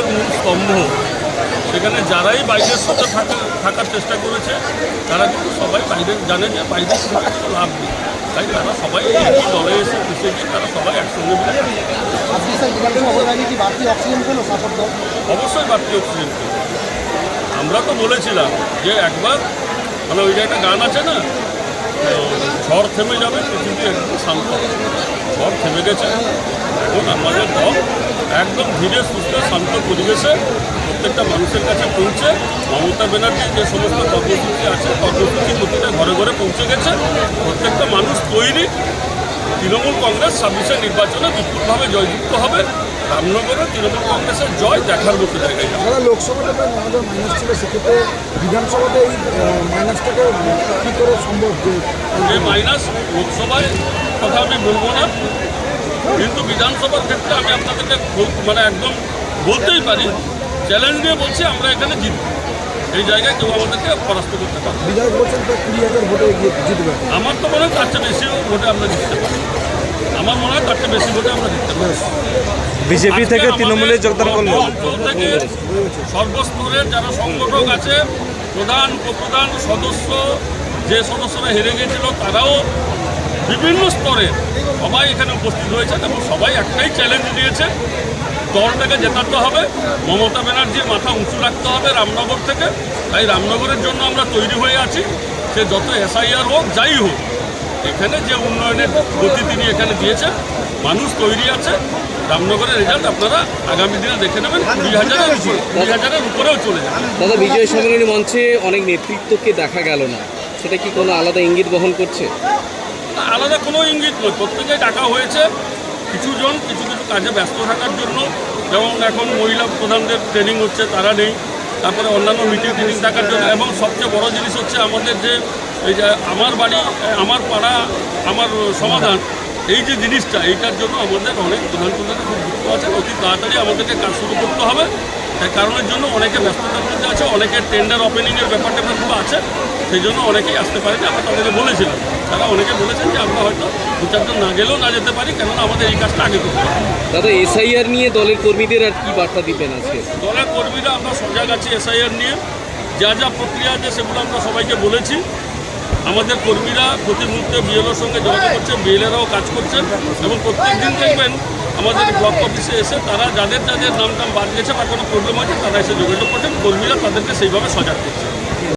তৃণমূলের মূল স্তম্ভ। সেখানে যারাই বাইরের সাথে থাকা থাকার চেষ্টা করেছে তারা কিন্তু সবাই বাইরে জানে যে বাইরের সাথে কোনো লাভ নেই। তাই তারা সবাই একই দলে এসে মিশে গিয়ে তারা সবাই একসঙ্গে মিলে অবশ্যই বাড়তি অক্সিজেন পেল। আমরা তো বলেছিলাম যে একবার মানে ওই যে একটা গান আছে না ঝড় থেমে যাবে পৃথিবী একদম শান্ত। ঝড় থেমে গেছে। এখন আমাদের দল একদম ধীরে সুস্থ শান্ত পরিবেশে প্রত্যেকটা মানুষের কাছে পৌঁছে। মমতা ব্যানার্জির যে সমস্ত কর্মসূচি আছে কর্মসূচি প্রতিটা ঘরে ঘরে পৌঁছে গেছে। প্রত্যেকটা মানুষ তৈরি। তৃণমূল কংগ্রেস ছাব্বিশে নির্বাচনে বিপুলভাবে জয়যুক্ত হবে। রামনগরে তৃণমূল কংগ্রেসের জয় দেখার মতো জায়গায় লোকসভাতে প্রায় ন হাজার মাইনাস ছিল সেক্ষেত্রে বিধানসভাতে এই মাইনাসটাকে কী করে সম্ভব? যে মাইনাস লোকসভায় কথা আমি বলব না। কিন্তু বিধানসভার ক্ষেত্রে আমি আপনাদেরকে বল- মানে একদম বলতেই পারি চ্যালেঞ্জ নিয়ে বলছি আমরা এখানে জিতব। এই জায়গায় কেউ আমাদেরকে পরাস্ত করতে পারবে বিধায়ক বলছেন কুড়ি হাজার ভোটে জিতবে। আমার তো মনে হয় তার চেয়ে বেশি ভোটে আমরা জিততে পারি। আমার মনে হয় তার চেয়ে বেশি ভোটে আমরা জিততে পারি। বিজেপি থেকে তৃণমূলে যোগদান করল অঞ্চল থেকে সর্বস্তরের যারা সংগঠক আছে প্রধান উপপ্রধান সদস্য যে সদস্যরা হেরে গিয়েছিল তারাও বিভিন্ন স্তরে সবাই এখানে উপস্থিত হয়েছেন এবং সবাই একটাই চ্যালেঞ্জ দিয়েছে, দলটাকে জেতাতে হবে। মমতা ব্যানার্জির মাথা উঁচু রাখতে হবে রামনগর থেকে। তাই রামনগরের জন্য আমরা তৈরি হয়ে আছি। সে যত এসআইআর হোক, যাই হোক, এখানে যে উন্নয়নের গতি তিনি এখানে দিয়েছেন মানুষ তৈরি আছে। রামনগরের রেজাল্ট আপনারা আগামী দিনে দেখে নেবেন। কুড়ি হাজারের কুড়ি হাজারের উপরেও চলে যাবে। দাদা, বিজয় সম্মেলনী মঞ্চে অনেক নেতৃত্বকে দেখা গেল না। সেটা কি কোনো আলাদা ইঙ্গিত বহন করছে? আলাদা কোনো ইঙ্গিত নয়। প্রত্যেকেই ডাকা হয়েছে কিছু জন কিছু কিছু কাজে ব্যস্ত থাকার জন্য। যেমন এখন মহিলা প্রধানদের ট্রেনিং হচ্ছে, তারা নেই। তারপরে অন্যান্য মিটিং টিটিং থাকার জন্য। এবং সবচেয়ে বড় জিনিস হচ্ছে আমাদের যে, এই যে আমার বাড়ি, আমার পাড়া, আমার সমাধান, এই যে জিনিসটা, এইটার জন্য আমাদের অনেক প্রধান প্রধান খুব যুক্ত আছে অতি তাড়াতাড়ি আমাদেরকে কাজ শুরু করতে হবে। তাই কারণের জন্য অনেকে ব্যস্ততার মধ্যে আছে অনেকে টেন্ডার ওপেনিংয়ের ব্যাপারটা ব্যাপারগুলো আছে সেই জন্য অনেকেই আসতে পারেনি আমরা তাদেরকে বলেছিলাম। তারা অনেকে বলেছেন যে আমরা হয়তো দু চারজন না গেলেও না যেতে পারি কেননা আমাদের এই কাজটা আগে করতে হবে। দাদা এসআইআর নিয়ে দলের কর্মীদের আর কি বার্তা দিবেন আজকে? দলের কর্মীরা আমরা সজাগ আছি এসআইআর নিয়ে। যা যা প্রক্রিয়া আছে সেগুলো আমরা সবাইকে বলেছি। আমাদের কর্মীরা প্রতি মুহূর্তে বিএলওর সঙ্গে যোগাযোগ করছে বিএলএরাও কাজ করছেন এবং প্রত্যেক দিন দেখবেন আমাদের ব্লক অফিসে এসে তারা যাদের যাদের নাম টাম বাদ গেছে বা কোনো প্রবলেম আছে তারা এসে যোগাযোগ করছেন। কর্মীরা তাদেরকে সেইভাবে সজাগ করছে